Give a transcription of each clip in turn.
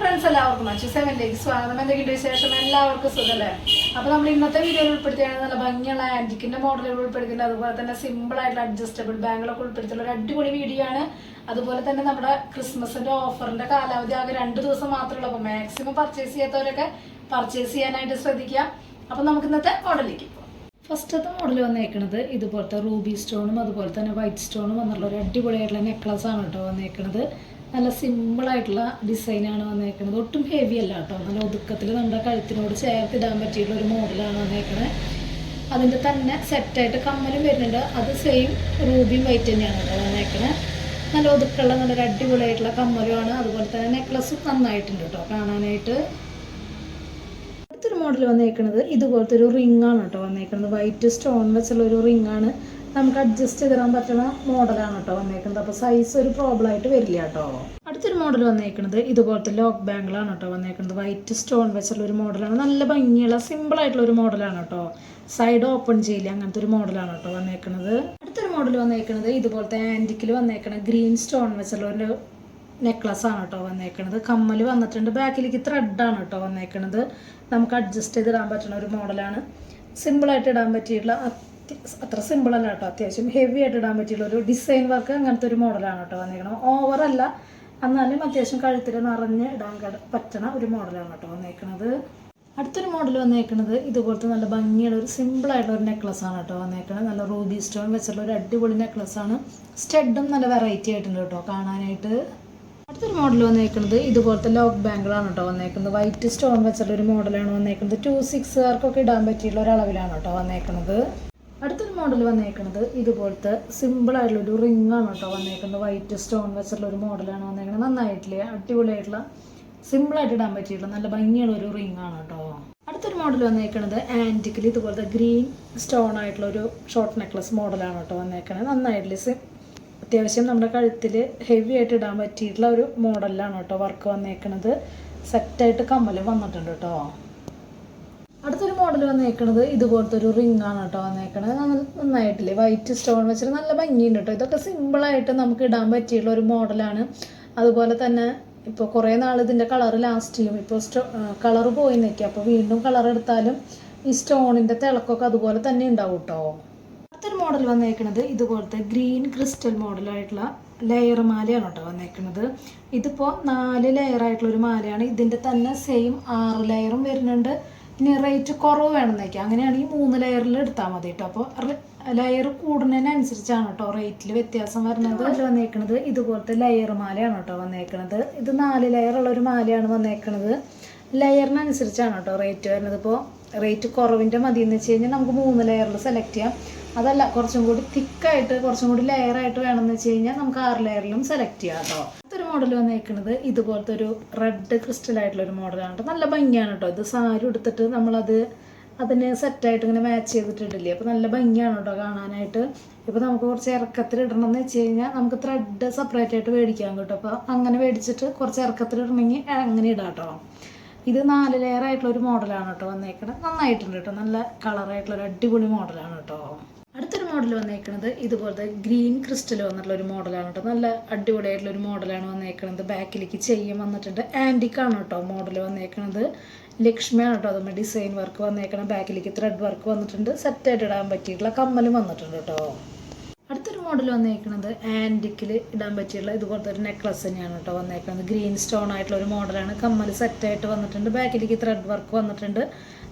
Friends എല്ലാവർക്കും മച്ചു സെവനിലേക്ക് സ്വാഗതം. എന്തെങ്കിലും വിശേഷം എല്ലാവർക്കും സുഖല്ലേ? അപ്പോൾ നമ്മൾ ഇന്നത്തെ വീഡിയോയിൽ ഉൾപ്പെടുത്തിയാണ് നല്ല ഭംഗിയുള്ള ആന്റിക്കിന്റെ മോഡലുകൾ ഉൾപ്പെടുത്തിയിട്ടുണ്ട് അതുപോലെ തന്നെ സിമ്പിൾ ആയിട്ടുള്ള അഡ്ജസ്റ്റബിൾ ബാങ്കുകളൊക്കെ ഉൾപ്പെടുത്തിയുള്ള ഒരു അടിപൊളി വീഡിയോ ആണ്. അതുപോലെ തന്നെ നമ്മുടെ ക്രിസ്മസിന്റെ ഓഫറിന്റെ കാലാവധി ആകെ രണ്ട് ദിവസം മാത്രമേ ഉള്ളൂ അപ്പോൾ മാക്സിമം പർച്ചേസ് ചെയ്യാത്തവരൊക്കെ പർച്ചേസ് ചെയ്യാനായിട്ട് ശ്രദ്ധിക്കുക. അപ്പോൾ നമുക്ക് ഇന്നത്തെ മോഡലിലേക്ക് പോകാം ഫസ്റ്റത്തെ മോഡൽ വന്നേക്കണത് ഇതുപോലത്തെ റൂബി സ്റ്റോണും അതുപോലെ തന്നെ വൈറ്റ് സ്റ്റോണും വന്നുള്ള ഒരു അടിപൊളിയായിട്ടുള്ള നെക്ലസ് ആണ് കേട്ടോ വന്നേക്കണത്. നല്ല സിമ്പിളായിട്ടുള്ള ഡിസൈനാണ് വന്നേക്കുന്നത് ഒട്ടും ഹെവി അല്ല കേട്ടോ. നല്ല ഒതുക്കത്തിൽ നമ്മുടെ കഴുത്തിനോട് ചേർത്ത് ഇടാൻ പറ്റിയിട്ടുള്ള ഒരു മോഡലാണ് വന്നേക്കുന്നത് അതിന്റെ തന്നെ സെറ്റായിട്ട് കമ്മലും വരുന്നുണ്ട്. അത് സെയിം റൂബിയും വൈറ്റ് തന്നെയാണ് കേട്ടോ വന്നേക്കുന്നത് നല്ല ഒതുക്കമുള്ള നല്ല അടിപൊളിയായിട്ടുള്ള കമ്മലുമാണ് അതുപോലെ തന്നെ നെക്ലസും നന്നായിട്ടുണ്ട് കേട്ടോ കാണാനായിട്ട്. അടുത്തൊരു മോഡൽ വന്നേക്കുന്നത് ഇതുപോലത്തെ ഒരു റിംഗ് ആണ് കേട്ടോ വന്നേക്കുന്നത് വൈറ്റ് സ്റ്റോൺ വെച്ചുള്ള ഒരു റിംഗ് ആണ്. നമുക്ക് അഡ്ജസ്റ്റ് ചെയ്ത് ചെയ്തിടാൻ പറ്റുന്ന മോഡലാണ് കേട്ടോ വന്നേക്കുന്നത്. അപ്പോൾ സൈസ് ഒരു പ്രോബ്ലം ആയിട്ട് വരില്ല കേട്ടോ അടുത്തൊരു മോഡൽ വന്നേക്കുന്നത് ഇതുപോലത്തെ ലോക്ക് ബാങ്കിളാണ് കേട്ടോ വന്നേക്കുന്നത്. വൈറ്റ് സ്റ്റോൺ വെച്ചുള്ള ഒരു മോഡലാണ് നല്ല ഭംഗിയുള്ള സിമ്പിൾ ആയിട്ടുള്ള ഒരു മോഡലാണ് കേട്ടോ സൈഡ് ഓപ്പൺ ചെയ്യില്ല അങ്ങനത്തെ ഒരു മോഡലാണ് കേട്ടോ വന്നേക്കുന്നത്. അടുത്തൊരു മോഡൽ വന്നേക്കുന്നത് ഇതുപോലത്തെ ആന്റിക്കിൽ വന്നേക്കണ ഗ്രീൻ സ്റ്റോൺ വെച്ചുള്ള ഒരു നെക്ലസ് ആണ് കേട്ടോ വന്നേക്കണത്. കമ്മൽ വന്നിട്ടുണ്ട്. ബാക്കിലേക്ക് ത്രെഡാണ് കേട്ടോ വന്നേക്കണത്. നമുക്ക് അഡ്ജസ്റ്റ് ചെയ്ത് ഇടാൻ പറ്റുന്ന ഒരു മോഡലാണ് സിമ്പിളായിട്ട് ഇടാൻ പറ്റിയിട്ടുള്ള അത്ര സിമ്പിൾ അല്ല കേട്ടോ. അത്യാവശ്യം ഹെവി ആയിട്ട് ഇടാൻ പറ്റിയുള്ള ഒരു ഡിസൈൻ വർക്ക് അങ്ങനത്തെ ഒരു മോഡലാണ് കേട്ടോ ഓവർ അല്ല എന്നാലും അത്യാവശ്യം കഴുത്തിൽ നിറഞ്ഞ് ഇടാൻ പറ്റണ ഒരു മോഡലാണ് കേട്ടോ വന്നേക്കണത്. അടുത്തൊരു മോഡൽ വന്നേക്കണത് ഇതുപോലത്തെ നല്ല ഭംഗിയുള്ള ഒരു സിമ്പിൾ ആയിട്ടുള്ള ഒരു നെക്ലസ് ആണ് കേട്ടോ വന്നേക്കണത്. നല്ല റൂബി സ്റ്റോൺ വെച്ചുള്ള ഒരു അടിപൊളി നെക്ലസ് ആണ്. സ്റ്റഡും നല്ല വെറൈറ്റി ആയിട്ടുണ്ട് കേട്ടോ കാണാനായിട്ട്. അടുത്തൊരു മോഡൽ വന്നേക്കുന്നത് ഇതുപോലത്തെ ലോക്ക് ബാങ്കിളാണ് കേട്ടോ വന്നേക്കുന്നത് വൈറ്റ് സ്റ്റോൺ വെച്ചുള്ള ഒരു മോഡലാണ് വന്നേക്കുന്നത് ടു സിക്സുകാർക്കൊക്കെ ഇടാൻ പറ്റിയുള്ള ഒരു അളവിലാണ് കേട്ടോ വന്നേക്കുന്നത് അടുത്തൊരു മോഡൽ വന്നേക്കുന്നത് ഇതുപോലത്തെ ഒരു റിംഗ് ആണ് കേട്ടോ വന്നേക്കുന്നത്. വൈറ്റ് സ്റ്റോൺ വെച്ചിട്ടുള്ള ഒരു മോഡലാണ് വന്നേക്കുന്നത് നന്നായിട്ടില്ലേ? അടിപൊളിയായിട്ടുള്ള സിമ്പിളായിട്ട് ഇടാൻ പറ്റിയിട്ടുള്ള നല്ല ഭംഗിയുള്ള ഒരു റിംഗ് ആണ് കേട്ടോ. അടുത്തൊരു മോഡൽ വന്നേക്കുന്നത് ആന്റിക്കിൽ ഇതുപോലത്തെ ഗ്രീൻ സ്റ്റോൺ ആയിട്ടുള്ള ഒരു ഷോർട്ട് നെക്ലസ് മോഡലാണ് കേട്ടോ വന്നേക്കുന്നത് നന്നായിട്ടില്ലേ? സിം അത്യാവശ്യം നമ്മുടെ കഴുത്തിൽ ഹെവി ആയിട്ട് ഇടാൻ പറ്റിയിട്ടുള്ള ഒരു മോഡലാണ് കേട്ടോ വർക്ക് വന്നേക്കുന്നത് സെറ്റായിട്ട് കമ്മൽ വന്നിട്ടുണ്ട് കേട്ടോ. അടുത്തൊരു മോഡൽ വന്നേക്കണത് ഇതുപോലത്തെ ഒരു റിംഗ് ആണ് കേട്ടോ വന്നേക്കണത്. നന്ന- നന്നായിട്ടില്ലേ? വൈറ്റ് സ്റ്റോൺ വെച്ചിട്ട് നല്ല ഭംഗിയുണ്ട് കേട്ടോ ഇതൊക്കെ സിമ്പിളായിട്ട് നമുക്ക് ഇടാൻ പറ്റിയിട്ടുള്ള ഒരു മോഡലാണ് അതുപോലെ തന്നെ ഇപ്പോൾ കുറേ നാൾ ഇതിന്റെ കളർ ലാസ്റ്റ് ചെയ്യും ഇപ്പോൾ സ്റ്റോ കളർ പോയി നിൽക്കുക അപ്പോൾ വീണ്ടും കളർ എടുത്താലും ഈ സ്റ്റോണിന്റെ തിളക്കമൊക്കെ അതുപോലെ തന്നെ ഉണ്ടാവും കേട്ടോ അടുത്തൊരു മോഡൽ വന്നേക്കണത് ഇതുപോലത്തെ ഗ്രീൻ ക്രിസ്റ്റൽ മോഡലായിട്ടുള്ള ലെയർ മാലയാണ് കേട്ടോ വന്നേക്കുന്നത് ഇതിപ്പോൾ നാല് ലെയർ ആയിട്ടുള്ള ഒരു മാലയാണ്. ഇതിന്റെ തന്നെ സെയിം ആറ് ലെയറും വരുന്നുണ്ട്. ഇനി റേറ്റ് കുറവ് വേണമെന്നേക്കാം. അങ്ങനെയാണെങ്കിൽ മൂന്ന് ലെയറിൽ എടുത്താൽ മതി കേട്ടോ അപ്പോൾ ലെയർ കൂടുന്നതിനനുസരിച്ചാണ് കേട്ടോ റേറ്റിൽ വ്യത്യാസം വരുന്നത്. അതിൽ വന്നേക്കണത് ഇതുപോലത്തെ ലെയർ മാലയാണ് കേട്ടോ വന്നേക്കണത്. ഇത് നാല് ലെയർ ഉള്ള ഒരു മാലയാണ് വന്നേക്കണത്. ലെയറിനനുസരിച്ചാണ് കേട്ടോ റേറ്റ് വരുന്നത്. ഇപ്പോൾ റേറ്റ് കുറവിന്റെ മതി എന്ന് വെച്ച് കഴിഞ്ഞാൽ നമുക്ക് മൂന്ന് ലെയറിൽ സെലക്ട് ചെയ്യാം. അതല്ല കുറച്ചും കൂടി തിക്കായിട്ട് കുറച്ചും കൂടി ലെയറായിട്ട് വേണമെന്ന് വെച്ച് കഴിഞ്ഞാൽ നമുക്ക് ആറ് ലെയറിലും സെലക്ട് ചെയ്യാം കേട്ടോ അടുത്തൊരു മോഡൽ വന്നേക്കുന്നത് ഇതുപോലത്തെ ഒരു റെഡ് ക്രിസ്റ്റൽ ആയിട്ടുള്ള ഒരു മോഡലാണ് കേട്ടോ നല്ല ഭംഗിയാണ് കേട്ടോ ഇത്. സാരി എടുത്തിട്ട് നമ്മളത് അതിന് സെറ്റായിട്ട് ഇങ്ങനെ മാച്ച് ചെയ്തിട്ടിട്ടില്ലേ? അപ്പോൾ നല്ല ഭംഗിയാണ് കേട്ടോ കാണാനായിട്ട്. ഇപ്പോൾ നമുക്ക് കുറച്ച് ഇറക്കത്തിൽ ഇടണം എന്ന് വെച്ച് കഴിഞ്ഞാൽ നമുക്ക് ത്രെഡ് സെപ്പറേറ്റ് ആയിട്ട് മേടിക്കാൻ കിട്ടും. അപ്പോൾ അങ്ങനെ മേടിച്ചിട്ട് കുറച്ച് ഇറക്കത്തിൽ ഇടണമെങ്കിൽ അങ്ങനെ ഇടാം കേട്ടോ ഇത് നാല് ലെയർ ആയിട്ടുള്ള ഒരു മോഡലാണ് കേട്ടോ വന്നേക്കണത്. നന്നായിട്ടുണ്ട് കേട്ടോ നല്ല കളറായിട്ടുള്ള ഒരു അടിപൊളി മോഡലാണ് കേട്ടോ മോഡൽ വന്നേക്കണത് ഇതുപോലത്തെ ഗ്രീൻ ക്രിസ്റ്റൽ വന്നിട്ടുള്ള ഒരു മോഡലാണ് കേട്ടോ നല്ല അടിപൊളിയായിട്ടുള്ള ഒരു മോഡലാണ് വന്നേക്കണത്. ബാക്കിലേക്ക് ചെയ്യും വന്നിട്ടുണ്ട്. ആന്റിക്കാണ് കേട്ടോ മോഡൽ വന്നേക്കണത്. ലക്ഷ്മിയാണ് കേട്ടോ അതുമ്പോൾ ഡിസൈൻ വർക്ക് വന്നേക്കണം ബാക്കിലേക്ക് ത്രെഡ് വർക്ക് വന്നിട്ടുണ്ട്. സെറ്റായിട്ട് ഇടാൻ പറ്റിയിട്ടുള്ള കമ്മലും വന്നിട്ടുണ്ട് കേട്ടോ അടുത്തൊരു മോഡൽ വന്നേക്കുന്നത് ആന്റിക്കിൽ ഇടാൻ പറ്റിയുള്ള ഇതുപോലത്തെ ഒരു നെക്ലസ് തന്നെയാണ് കേട്ടോ വന്നേക്കുന്നത് ഗ്രീൻ സ്റ്റോൺ ആയിട്ടുള്ള ഒരു മോഡലാണ്. കമ്മൽ സെറ്റായിട്ട് വന്നിട്ടുണ്ട്. ബാക്കിലേക്ക് ത്രെഡ് വർക്ക് വന്നിട്ടുണ്ട്.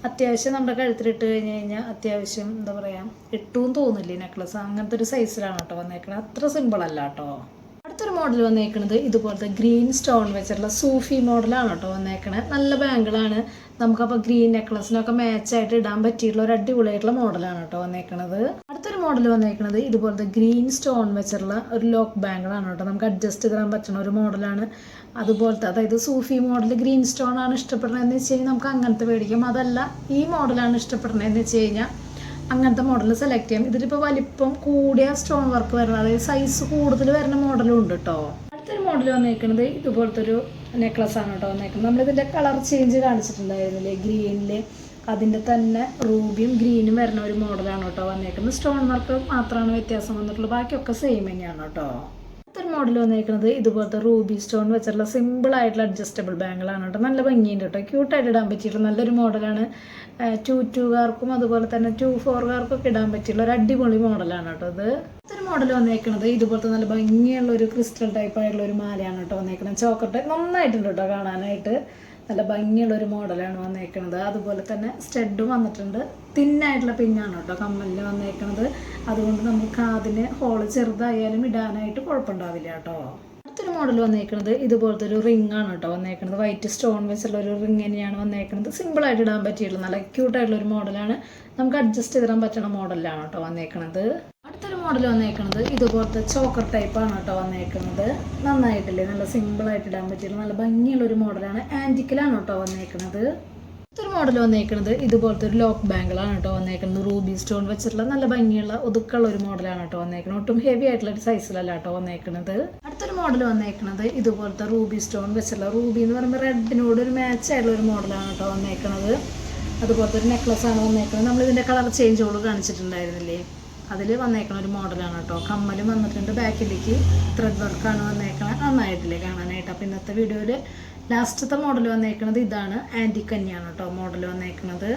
അത്യാവശ്യം നമ്മുടെ കഴുത്തിലിട്ട് കഴിഞ്ഞ് കഴിഞ്ഞാൽ അത്യാവശ്യം എന്താ പറയുക ഇട്ടും ഈ നെക്ലസ് അങ്ങനത്തെ ഒരു സൈസിലാണ് കേട്ടോ വന്നേക്കുന്നത് അത്ര സിമ്പിൾ അല്ല കേട്ടോ. അടുത്തൊരു മോഡൽ വന്നേക്കുന്നത് ഇതുപോലത്തെ ഗ്രീൻ സ്റ്റോൺ വെച്ചിട്ടുള്ള സൂഫി മോഡലാണ് കേട്ടോ വന്നേക്കണത്. നല്ല ബാങ്കിളാണ് നമുക്കപ്പോൾ ഗ്രീൻ നെക്ലസിനൊക്കെ മാച്ചായിട്ട് ഇടാൻ പറ്റിയിട്ടുള്ള ഒരു അടിപൊളിയായിട്ടുള്ള മോഡലാണ് കേട്ടോ വന്നേക്കണത്. മോഡൽ വന്നേക്കുന്നത് ഇതുപോലത്തെ ഗ്രീൻ സ്റ്റോൺ വെച്ചുള്ള ഒരു ലോക്ക് ബാങ്കിളാണ് കേട്ടോ. നമുക്ക് അഡ്ജസ്റ്റ് ചെയ്യാൻ പറ്റുന്ന ഒരു മോഡലാണ് അതുപോലത്തെ അതായത് സൂഫി മോഡൽ ഗ്രീൻ സ്റ്റോൺ ആണ് ഇഷ്ടപ്പെടുന്നതെന്ന് വെച്ച് കഴിഞ്ഞാൽ നമുക്ക് അങ്ങനത്തെ മേടിക്കാം. അതല്ല ഈ മോഡലാണ് ഇഷ്ടപ്പെടുന്നതെന്ന് വെച്ച് കഴിഞ്ഞാൽ അങ്ങനത്തെ മോഡൽ സെലക്ട് ചെയ്യാം. ഇതിലിപ്പോൾ വലിപ്പം കൂടിയ സ്റ്റോൺ വർക്ക് വരുന്നത് അതായത് സൈസ് കൂടുതൽ വരുന്ന മോഡലും ഉണ്ട് കേട്ടോ. അടുത്തൊരു മോഡൽ വന്നേക്കുന്നത് ഇതുപോലത്തെ ഒരു നെക്ലസ് ആണ് കേട്ടോ വന്നേക്കുന്നത് നമ്മളിതിന്റെ കളർ ചേഞ്ച് കാണിച്ചിട്ടുണ്ടായിരുന്നില്ലേ? ഗ്രീനിൽ അതിന്റെ തന്നെ റൂബിയും ഗ്രീനും വരുന്ന ഒരു മോഡലാണ് കേട്ടോ വന്നേക്കുന്നത്. സ്റ്റോൺ വർക്ക് മാത്രമാണ് വ്യത്യാസം വന്നിട്ടുള്ളത്. ബാക്കിയൊക്കെ സെയിം തന്നെയാണ് കേട്ടോ. അടുത്തൊരു മോഡൽ വന്നേക്കുന്നത് ഇതുപോലത്തെ റൂബി സ്റ്റോൺ വെച്ചിട്ടുള്ള സിമ്പിൾ ആയിട്ടുള്ള അഡ്ജസ്റ്റബിൾ ബാങ്കിളാണ് കേട്ടോ. നല്ല ഭംഗിയുണ്ട് കേട്ടോ. ക്യൂട്ടായിട്ട് ഇടാൻ പറ്റിയിട്ടുള്ള നല്ലൊരു മോഡലാണ് ടു ടുകാർക്കും അതുപോലെ തന്നെ ടു ഫോറുകാർക്കും ഒക്കെ ഇടാൻ പറ്റിയുള്ള ഒരു അടിപൊളി മോഡലാണ് കേട്ടോ ഇത്. മോഡൽ വന്നേക്കുന്നത് ഇതുപോലത്തെ നല്ല ഭംഗിയുള്ള ഒരു ക്രിസ്റ്റൽ ടൈപ്പ് ആയിട്ടുള്ള ഒരു മാലയാണ് കേട്ടോ വന്നേക്കുന്നത്. ചോക്കട്ടെ നന്നായിട്ടുണ്ട് കേട്ടോ കാണാനായിട്ട്. നല്ല ഭംഗിയുള്ള ഒരു മോഡലാണ് വന്നേക്കുന്നത് അതുപോലെ തന്നെ സ്റ്റെഡും വന്നിട്ടുണ്ട്. തിന്നായിട്ടുള്ള പിന്നാണ് കേട്ടോ കമ്മലിന് വന്നേക്കുന്നത് അതുകൊണ്ട് നമുക്ക് കാതിന് ഹോൾ ചെറുതായാലും ഇടാനായിട്ട് കുഴപ്പമുണ്ടാവില്ല കേട്ടോ അടുത്തൊരു മോഡൽ വന്നേക്കുന്നത് ഇതുപോലത്തെ ഒരു റിംഗ് ആണ് കേട്ടോ വന്നേക്കുന്നത് വൈറ്റ് സ്റ്റോൺ വെച്ചുള്ള ഒരു റിംഗ് തന്നെയാണ് വന്നേക്കുന്നത് സിമ്പിളായിട്ട് ഇടാൻ പറ്റിയിട്ടുള്ള നല്ല ക്യൂട്ടായിട്ടുള്ള ഒരു മോഡലാണ് നമുക്ക് അഡ്ജസ്റ്റ് ചെയ്തിടാൻ പറ്റുന്ന മോഡലാണ് കേട്ടോ വന്നേക്കുന്നത് മോഡൽ വന്നേക്കുന്നത് ഇതുപോലത്തെ ചോക്കർ ടൈപ്പാണ് കേട്ടോ വന്നേക്കുന്നത് നന്നായിട്ടില്ലേ? നല്ല സിമ്പിളായിട്ട് ഇടാൻ പറ്റിയ നല്ല ഭംഗിയുള്ള ഒരു മോഡലാണ് ആന്റിക്കിലാണ് കേട്ടോ വന്നേക്കുന്നത് അടുത്തൊരു മോഡൽ വന്നേക്കുന്നത് ഇതുപോലത്തെ ഒരു ലോക്ക് ബാങ്കിളാണ് കേട്ടോ വന്നേക്കുന്നത് റൂബി സ്റ്റോൺ വെച്ചിട്ടുള്ള നല്ല ഭംഗിയുള്ള ഒതുക്കുള്ള ഒരു മോഡലാണ് കേട്ടോ വന്നേക്കുന്നത് ഒട്ടും ഹെവി ആയിട്ടുള്ള ഒരു സൈസിലല്ല കേട്ടോ വന്നേക്കുന്നത് അടുത്തൊരു മോഡൽ വന്നേക്കുന്നത് ഇതുപോലത്തെ റൂബി സ്റ്റോൺ വെച്ചിട്ടുള്ള റൂബി എന്ന് പറയുമ്പോൾ റെഡിനോട് ഒരു മാച്ച് ആയിട്ടുള്ള ഒരു മോഡലാണ് കേട്ടോ വന്നേക്കുന്നത് അതുപോലത്തെ ഒരു നെക്ലസ് ആണ് വന്നേക്കുന്നത് നമ്മൾ ഇതിന്റെ കളർ ചേഞ്ചുകൾ കാണിച്ചിട്ടുണ്ടായിരുന്നില്ലേ? അതിൽ വന്നേക്കണ ഒരു മോഡലാണ് കേട്ടോ കമ്മലും വന്നിട്ടുണ്ട് ബാക്കിലേക്ക്. ത്രെഡ് വർക്കാണ് വന്നേക്കണത് നന്നായിട്ടില്ലേ കാണാനായിട്ട്. അപ്പോൾ ഇന്നത്തെ വീഡിയോയിൽ ലാസ്റ്റത്തെ മോഡൽ വന്നേക്കണത് ഇതാണ്. ആന്റി കന്യാണ് കേട്ടോ മോഡൽ വന്നേക്കണത്.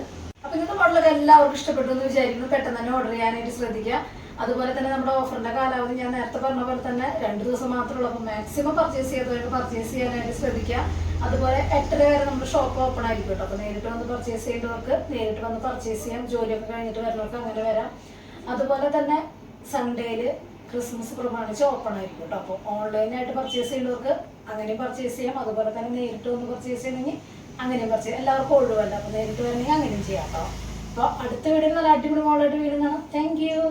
അപ്പോൾ ഇന്നത്തെ മോഡലൊക്കെ എല്ലാവർക്കും ഇഷ്ടപ്പെട്ടു എന്ന് വിചാരിക്കുന്നു. പെട്ടെന്ന് തന്നെ ഓർഡർ ചെയ്യാനായിട്ട് ശ്രദ്ധിക്കുക. അതുപോലെ തന്നെ നമ്മുടെ ഓഫറിന്റെ കാലാവധി ഞാൻ നേരത്തെ പറഞ്ഞ പോലെ തന്നെ രണ്ട് ദിവസം മാത്രമേ ഉള്ളൂ. മാക്സിമം പർച്ചേസ് ചെയ്തവർക്ക് പർച്ചേസ് ചെയ്യാനായിട്ട് ശ്രദ്ധിക്കുക. അതുപോലെ എട്ടര വരെ നമ്മുടെ ഷോപ്പ് ഓപ്പൺ ആയിരിക്കും കേട്ടോ അപ്പോൾ നേരിട്ട് വന്ന് പർച്ചേസ് ചെയ്യേണ്ടവർക്ക് നേരിട്ട് വന്ന് പർച്ചേസ് ചെയ്യാം. ജോലിയൊക്കെ കഴിഞ്ഞിട്ട് വരുന്നവർക്ക് അങ്ങനെ വരാം. അതുപോലെ തന്നെ സൺഡേയിൽ ക്രിസ്മസ് പ്രമാണിച്ച് ഓപ്പൺ ആയിരിക്കും കേട്ടോ അപ്പോൾ ഓൺലൈനായിട്ട് പർച്ചേസ് ചെയ്യുന്നവർക്ക് അങ്ങനെയും പർച്ചേസ് ചെയ്യാം. അതുപോലെ തന്നെ നേരിട്ട് വന്ന് പർച്ചേസ് ചെയ്യണമെങ്കിൽ അങ്ങനെയും പർച്ചേസ് എല്ലാവർക്കും ഒഴിവല്ല അപ്പോൾ നേരിട്ട് വരണമെങ്കിൽ അങ്ങനെയും ചെയ്യാം കേട്ടോ അപ്പോൾ അടുത്ത വീഡിയോ നല്ല അടിപൊളി മോളായിട്ട് വീടും കാണാം. താങ്ക്